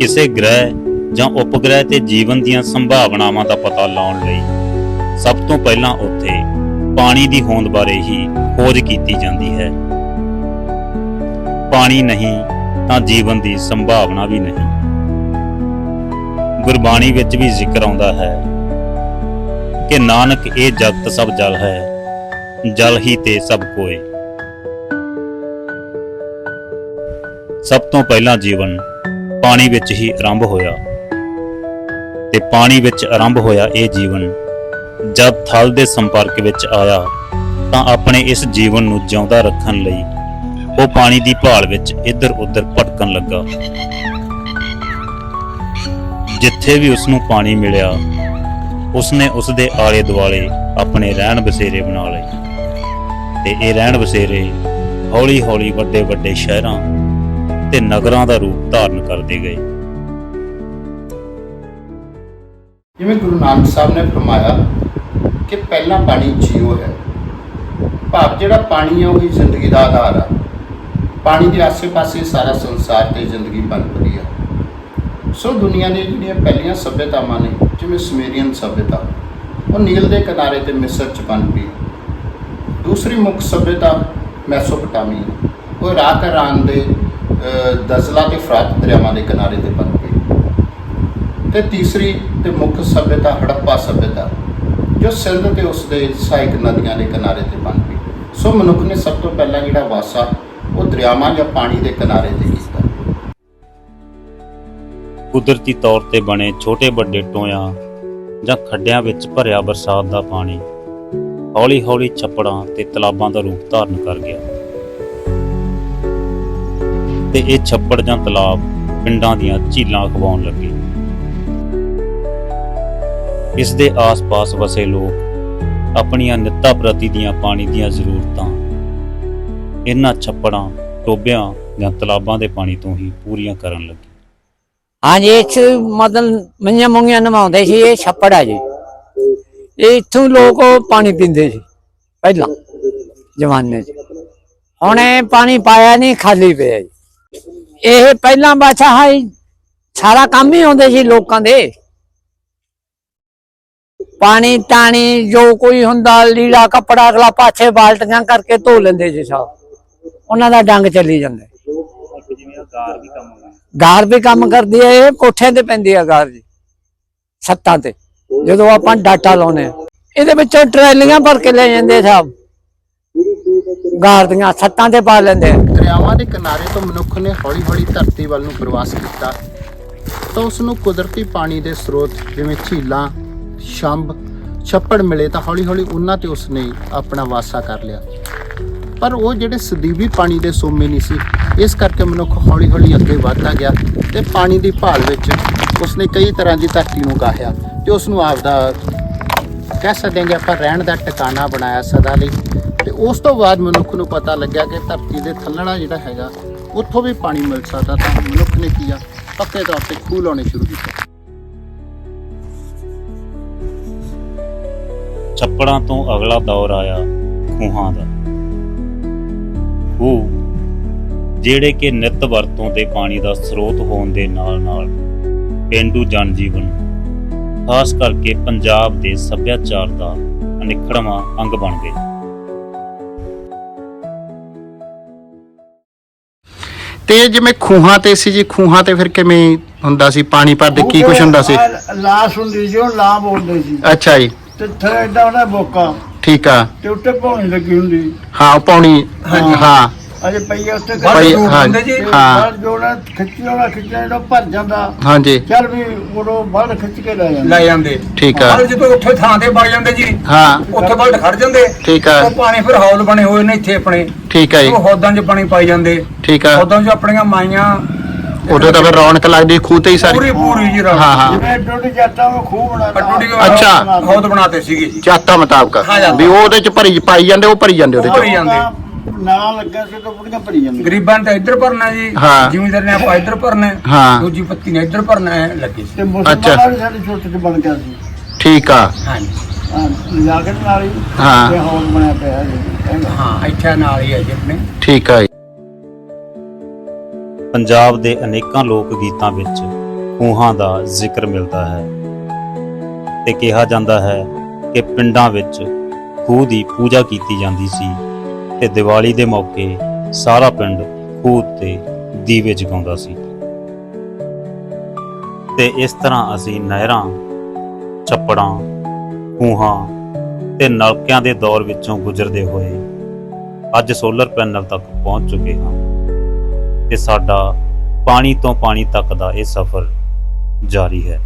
ਕਿਸੇ ਗ੍ਰਹਿ ਜਾਂ ਉਪਗ੍ਰਹਿ ਤੇ ਜੀਵਨ ਦੀਆਂ ਸੰਭਾਵਨਾਵਾਂ ਦਾ ਪਤਾ ਲਾਉਣ ਲਈ ਸਭ ਤੋਂ ਪਹਿਲਾਂ ਉੱਥੇ ਪਾਣੀ ਦੀ ਹੋਂਦ ਬਾਰੇ ਹੀ ਖੋਜ ਕੀਤੀ ਜਾਂਦੀ ਹੈ। ਪਾਣੀ ਨਹੀਂ ਤਾਂ ਜੀਵਨ ਦੀ ਸੰਭਾਵਨਾ ਵੀ ਨਹੀਂ। ਗੁਰਬਾਣੀ ਵਿੱਚ ਵੀ ਜ਼ਿਕਰ ਆਉਂਦਾ ਹੈ ਕਿ ਨਾਨਕ ਇਹ ਜਗਤ ਸਭ ਜਲ ਹੈ, ਜਲ ਹੀ ਤੇ ਸਭ ਕੋਏ ਸਭ ਤੋਂ ਪਹਿਲਾਂ ਜੀਵਨ ਪਾਣੀ ਵਿੱਚ ਹੀ ਆਰੰਭ ਹੋਇਆ। ਤੇ ਪਾਣੀ ਵਿੱਚ ਆਰੰਭ ਹੋਇਆ ਇਹ ਜੀਵਨ। ਜਦ ਥਲ ਦੇ ਸੰਪਰਕ ਵਿੱਚ ਆਇਆ, ਤਾਂ ਆਪਣੇ ਇਸ ਜੀਵਨ ਨੂੰ ਜਿਉਂਦਾ ਰੱਖਣ ਲਈ ਉਹ ਪਾਣੀ ਦੀ ਭਾਲ ਵਿੱਚ ਇੱਧਰ ਉੱਧਰ ਭਟਕਣ ਲੱਗਾ। ਜਿੱਥੇ ਵੀ ਉਸ ਨੂੰ ਪਾਣੀ ਮਿਲਿਆ, ਉਸਨੇ ਉਸ ਦੇ ਆਲੇ ਦੁਆਲੇ ਆਪਣੇ ਰਹਿਣ ਬਸੇਰੇ ਬਣਾ ਲਏ। ਤੇ ਇਹ ਰਹਿਣ ਬਸੇਰੇ ਹੌਲੀ-ਹੌਲੀ ਵੱਡੇ-ਵੱਡੇ ਸ਼ਹਿਰਾਂ ਤੇ ਨਗਰਾਂ ਦਾ ਰੂਪ ਧਾਰਨ ਕਰਦੇ ਗਏ। ਜਿਵੇਂ ਗੁਰੂ ਨਾਨਕ ਸਾਹਿਬ ਨੇ ਫਰਮਾਇਆ ਕਿ ਪਹਿਲਾ ਪਾਣੀ ਜੀਵ ਹੈ। ਭਾਵ ਜਿਹੜਾ ਪਾਣੀ ਹੈ ਉਹ ਹੀ ਜ਼ਿੰਦਗੀ ਦਾ ਆਧਾਰ ਆ। ਪਾਣੀ ਦੇ ਆਸੇ-ਪਾਸੇ ਸਾਰਾ ਸੰਸਾਰ ਤੇ ਜ਼ਿੰਦਗੀ ਪਨਪਦੀ ਆ। ਸੋ ਦੁਨੀਆ ਦੀਆਂ ਜਿਹੜੀਆਂ ਪਹਿਲੀਆਂ ਸਭਿਅਤਾਵਾਂ ਨੇ, ਜਿਵੇਂ ਸਮੇਰੀਅਨ ਸਭਿਅਤਾ, ਉਹ ਨੀਲ ਦੇ ਕਿਨਾਰੇ ਤੇ ਮਿਸਰ ਚ ਪਨਪੀ ਦੂਸਰੀ ਮੁੱਖ ਸਭਿਅਤਾ ਮੈਸੋਪੋਟਾਮੀਆ, ਉਹ ਇਰਾਕ ਇਰਾਨ ਦੇ ਦਜ਼ਲਾ ਤੇ ਫਰਾਤ ਦਰਿਆਵਾਂ ਦੇ ਕਿਨਾਰੇ ਤੇ ਬਣ ਪਨਪੀ ਤੇ ਤੀਸਰੀ ਤੇ ਮੁੱਖ ਸਭਿਅਤਾ, ਹੜੱਪਾ ਸਭਿਅਤਾ, ਜੋ ਸਿੰਧ ਤੇ ਉਸ ਦੇ ਸਹਾਇਕ ਨਦੀਆਂ ਦੇ ਕਿਨਾਰੇ ਤੇ ਬਣ ਗਈ। ਸੋ ਮਨੁੱਖ ਨੇ ਸਭ ਤੋਂ ਪਹਿਲਾਂ ਜਿਹੜਾ ਵਾਸਾ, ਉਹ ਦਰਿਆਵਾਂ ਜਾਂ ਪਾਣੀ ਦੇ ਕਿਨਾਰੇ ਤੇ ਕੀਤਾ। ਕੁਦਰਤੀ ਤੌਰ ਤੇ ਬਣੇ ਛੋਟੇ ਵੱਡੇ ਟੋਇਆਂ ਜਾਂ ਖੱਡਿਆਂ ਵਿੱਚ ਭਰਿਆ ਬਰਸਾਤ ਦਾ ਪਾਣੀ ਹੌਲੀ-ਹੌਲੀ ਛੱਪੜਾਂ ਤੇ ਤਲਾਬਾਂ ਦਾ ਰੂਪ ਧਾਰਨ ਕਰ ਗਿਆ। ਤੇ ਇਹ ਛੱਪੜ ਜਾਂ ਤਲਾਬ ਪਿੰਡਾਂ ਦੀਆਂ ਝੀਲਾਂ ਖਵਾਉਣ ਲੱਗੇ। ਇਸ ਦੇ ਆਸ-ਪਾਸ ਵਸੇ ਲੋਕ ਆਪਣੀਆਂ ਨਿੱਤਾ ਪ੍ਰਤੀ ਦੀਆਂ ਪਾਣੀ ਦੀਆਂ ਜ਼ਰੂਰਤਾਂ, ਇਹਨਾਂ ਛੱਪੜਾਂ, ਟੋਬਿਆਂ ਜਾਂ ਤਲਾਬਾਂ ਦੇ ਪਾਣੀ ਤੋਂ ਹੀ ਪੂਰੀਆਂ ਕਰਨ ਲੱਗੇ। ਹਾਂਜੀ ਇੱਥੇ ਮਤਲਬ ਮਈਆਂ ਮੁੰਗੀਆਂ ਨਵਾਉਂਦੇ ਸੀ, ਇਹ ਛੱਪੜ ਆ ਜੀ। ਇਹ ਇੱਥੋਂ ਲੋਕ ਪਾਣੀ ਪੀਂਦੇ ਸੀ, ਪਹਿਲਾਂ ਜਮਾਨੇ 'ਚ। ਹੁਣ ਇਹ ਪਾਣੀ ਪਾਇਆ ਨਹੀਂ, ਖਾਲੀ ਪਿਆ ਜੀ। ਇਹ ਪਹਿਲਾਂ ਬਾਛਾ ਹੈ ਸਾਰਾ ਕੰਮ ਹੀ ਹੁੰਦੇ ਸੀ ਲੋਕਾਂ ਦੇ। ਪਾਣੀ ਟਾਣੀ, ਜੋ ਕੋਈ ਹੁੰਦਾ, ਲੀੜਾ, ਕੱਪੜਾ ਅਗਲਾ ਪਾਛੇ ਬਾਲਟੀਆਂ ਕਰਕੇ ਧੋ ਲੈਂਦੇ ਸੀ ਸਭ। ਉਹਨਾਂ ਦਾ ਡੰਗ ਚੱਲੀ ਜਾਂਦਾ। ਗਾਰ ਵੀ ਕੰਮ ਕਰਦੀ ਹੈ, ਇਹ ਕੋਠਿਆਂ ਤੇ ਪੈਂਦੀ ਹੈ ਗਾਰ ਜੀ ਛੱਤਾਂ ਤੇ, ਜਦੋਂ ਆਪਾਂ ਡਾਟਾ ਲਾਉਨੇ ਆ ਇਹਦੇ ਵਿੱਚੋਂ ਟਰੈਲੀਆਂ ਭਰ ਕੇ ਲੈ ਜਾਂਦੇ ਸਾਹਿਬ ਗਾਰ ਦੀਆਂ ਛੱਤਾਂ ਤੇ ਪਾ ਲੈਂਦੇ ਆ। ਦਰਿਆਵਾਂ ਦੇ ਕਿਨਾਰੇ ਤੋਂ ਮਨੁੱਖ ਨੇ ਹੌਲੀ-ਹੌਲੀ ਧਰਤੀ ਵੱਲ ਨੂੰ ਪ੍ਰਵਾਸ ਕੀਤਾ। ਤਾਂ ਉਸ ਨੂੰ ਕੁਦਰਤੀ ਪਾਣੀ ਦੇ ਸਰੋਤ ਜਿਵੇਂ ਝੀਲਾਂ ਛੰਭ ਛੱਪੜ ਮਿਲੇ ਤਾਂ ਹੌਲੀ-ਹੌਲੀ ਉਹਨਾਂ ਤੇ ਉਸ ਆਪਣਾ ਵਾਸਾ ਕਰ ਲਿਆ। ਪਰ ਉਹ ਜਿਹੜੇ ਸਦੀਵੀ ਪਾਣੀ ਦੇ ਸੋਮੇ ਨਹੀਂ ਸੀ, ਇਸ ਕਰਕੇ ਮਨੁੱਖ ਹੌਲੀ-ਹੌਲੀ ਅੱਗੇ ਵਧਦਾ ਗਿਆ ਤੇ ਪਾਣੀ ਦੀ ਭਾਲ ਵਿੱਚ ਉਸਨੇ ਕਈ ਤਰ੍ਹਾਂ ਦੀ ਧਰਤੀ ਨੂੰ ਗਾਹਿਆ ਤੇ ਉਸ ਨੂੰ ਆਪਦਾ ਕਹਿ ਸਕਦੇ ਹਾਂ ਕਿ ਆਪਾਂ ਰਹਿਣ ਦਾ ਟਿਕਾਣਾ ਬਣਾਇਆ ਸਦਾ ਲਈ। ਤੇ ਉਸ ਤੋਂ ਬਾਅਦ ਮਨੁੱਖ ਨੂੰ ਪਤਾ ਲੱਗਿਆ ਕਿ ਧਰਤੀ ਦੇ ਥੱਲੜਾ ਜਿਹੜਾ ਹੈਗਾ, ਉੱਥੋਂ ਵੀ ਪਾਣੀ ਮਿਲ ਸਕਦਾ ਤਾਂ ਮਨੁੱਖ ਨੇ ਕੀਆ ਪੱਕੇ ਤੌਰ ਤੇ ਖੂਹ ਲਾਉਣੇ ਸ਼ੁਰੂ ਕੀਤੇ। ਛੱਪੜਾਂ ਤੋਂ ਅਗਲਾ ਦੌਰ ਆਇਆ ਖੂਹਾਂ ਦਾ। ਖੂਹ, ਜਿਹੜੇ ਕਿ ਨਿਤ ਵਰਤੋਂ ਦੇ ਪਾਣੀ ਦਾ ਸਰੋਤ ਹੋਣ ਦੇ ਨਾਲ-ਨਾਲ ਪਿੰਡੂ ਜਨਜੀਵਨ, ਖਾਸ ਕਰਕੇ ਪੰਜਾਬ ਦੇ ਸੱਭਿਆਚਾਰ ਦਾ ਅਨਿਖੜਵਾਂ ਅੰਗ ਬਣ ਗਏ। ਤੇ ਜਿਵੇਂ ਖੂਹਾਂ ਤੇ ਸੀ ਜੀ ਖੂਹਾਂ ਤੇ ਫਿਰ ਕਿਵੇਂ ਹੁੰਦਾ ਸੀ? ਪਾਣੀ ਭਰਦੇ ਕੀ ਕੁਛ ਹੁੰਦਾ ਸੀ? ਆਹ ਲਾਸ਼ ਹੁੰਦੀ ਸੀ ਉਹ ਲਾਂ ਬੋਲਦੇ ਸੀ। ਅੱਛਾ ਜੀ। ਤੇ ਥੱਲੇ ਏਡਾ ਉਹਦਾ ਬੋਕਾ। ਠੀਕ ਆ। ਤੇ ਉੱਤੇ ਪੌਣੀ ਲੱਗੀ ਹੁੰਦੀ ਹਾਂ ਪੌਣੀ ਹਾਂ। ਅਜੇ ਪਈਏ ਉੱਤੇ ਪਈ ਤੇ ਹਾਂ। ਹਾਂ। ਬਾਹਰ ਜੋੜਾ ਖਿੱਚੀ ਉਹਦਾ ਖਿੱਚਿਆ ਜਿਹੜਾ ਭਰ ਜਾਂਦਾ। ਹਾਂਜੀ। ਚੱਲ ਵੀ ਉਦੋਂ ਬਾਹਰ ਖਿੱਚ ਕੇ ਲੈ ਜਾਂਦਾ। ਲੈ ਜਾਂਦੇ। ਠੀਕ ਆ। ਪਰ ਜਦੋਂ ਉੱਥੇ ਥਾਂ ਤੇ ਵਗ ਜਾਂਦੇ ਜੀ ਹਾਂ। ਉੱਥੇ ਬਲਟ ਖੜ ਜਾਂਦੇ। ਠੀਕ ਆ। ਉਹ ਪਾਣੀ ਫਿਰ ਹੌਲ ਬਣੇ ਹੋਏ ਨੇ ਇੱਥੇ ਆਪਣੇ। ਠੀਕ ਆ ਜੀ। ਉਹ ਹੌਦਾਂ 'ਚ ਪਾਣੀ ਪਾਈ ਜਾਂਦੇ। ਠੀਕ ਆ। ਹੌਦਾਂ 'ਚ ਆਪਣੀਆਂ ਮਾਈਆਂ। ਉਦੋਂ ਤਾਂ ਫਿਰ ਰੌਣਕ ਲੱਗਦੀ ਖੂਹ ਤੇ ਹੀ ਸਾਰੀ। ਪੂਰੀ ਪੂਰੀ ਜੀ ਰੌਣਕ। ਹਾਂ ਹਾਂ। ਜਿਵੇਂ ਡੁੱਡ ਜਾਂਦਾ ਉਹ ਖੂਹ ਅੱਡੂਡੀ ਅੱਛਾ। ਹੌਦ ਬਣਾਤੇ ਸੀਗੇ ਜੀ। ਚਾਤਾ ਮੁਤਾਬਕ। ਹਾਂ ਜੀ। ਵੀ ਉਹਦੇ ਚ ਭਰੀ ਪਾਈ ਜਾਂਦੇ ਉਹ ਭਰੀ ਜਾਂਦੇ ਉਹਦੇ ਭਰੀ ਚ ਜਾਂਦੇ। ਨਾ ਲੱਗਾ ਸੀ ਤਾਂ ਬੁੜੀਆਂ ਭਰੀ ਜਾਂਦੀਆਂ ਗਰੀਬਾਂ ਨੇ ਤਾਂ ਇੱਧਰ ਭਰਨਾ ਜੀ ਹਾਂ। ਜ਼ਿਮੀਂਦਾਰ ਨੇ ਆਪਾਂ ਇੱਧਰ ਭਰਨਾ ਹੈ। ਹਾਂ। ਦੂਜੀ ਪੱਤੀ ਨੇ ਇੱਧਰ ਭਰਨਾ ਹੈ ਲੱਗੀ ਸੀ ਤੇ ਅੱਛਾ। ਮੁਸਲਮਾਨਾਂ ਵੀ ਸਾਡੇ ਛੋਟੇ ਜਿਹੇ ਬਣ ਗਿਆ ਸੀ ਠੀਕ ਆ ਹਾਂਜੀ ਹਾਂ ਲਾਗਤ ਨਾਲ ਹੀ ਹਾਂ। ਤੇ ਹੌਲ ਬਣਿਆ ਪਿਆ ਜੀ ਕਹਿੰਦਾ ਹਾਂ ਇੱਥੇ ਨਾਲ ਹੀ ਹੈ ਜੀ ਆਪਣੇ ਠੀਕ ਆ ਜੀ ਪੰਜਾਬ ਦੇ ਅਨੇਕਾਂ ਲੋਕ ਗੀਤਾਂ ਵਿੱਚ ਖੂਹਾਂ ਦਾ ਜ਼ਿਕਰ ਮਿਲਦਾ ਹੈ ਤੇ ਕਿਹਾ ਜਾਂਦਾ ਹੈ ਕਿ ਪਿੰਡਾਂ ਵਿੱਚ ਖੂਹ ਦੀ ਪੂਜਾ ਕੀਤੀ ਜਾਂਦੀ ਸੀ ਤੇ ਦੀਵਾਲੀ ਦੇ ਮੌਕੇ ਸਾਰਾ ਪਿੰਡ ਖੂਹ ਤੇ ਦੀਵੇ ਜਗਾਉਂਦਾ ਸੀ। ਤੇ ਇਸ ਤਰ੍ਹਾਂ ਅਸੀਂ ਨਹਿਰਾਂ, ਛੱਪੜਾਂ, ਖੂਹਾਂ ਤੇ ਨਲਕਿਆਂ ਦੇ ਦੌਰ ਵਿੱਚੋਂ ਗੁਜ਼ਰਦੇ ਹੋਏ ਅੱਜ ਸੋਲਰ ਪੈਨਲ ਤੱਕ ਪਹੁੰਚ ਚੁੱਕੇ ਹਾਂ ਤੇ ਸਾਡਾ ਪਾਣੀ ਤੋਂ ਪਾਣੀ ਤੱਕ ਦਾ ਇਹ ਸਫ਼ਰ ਜਾਰੀ ਹੈ।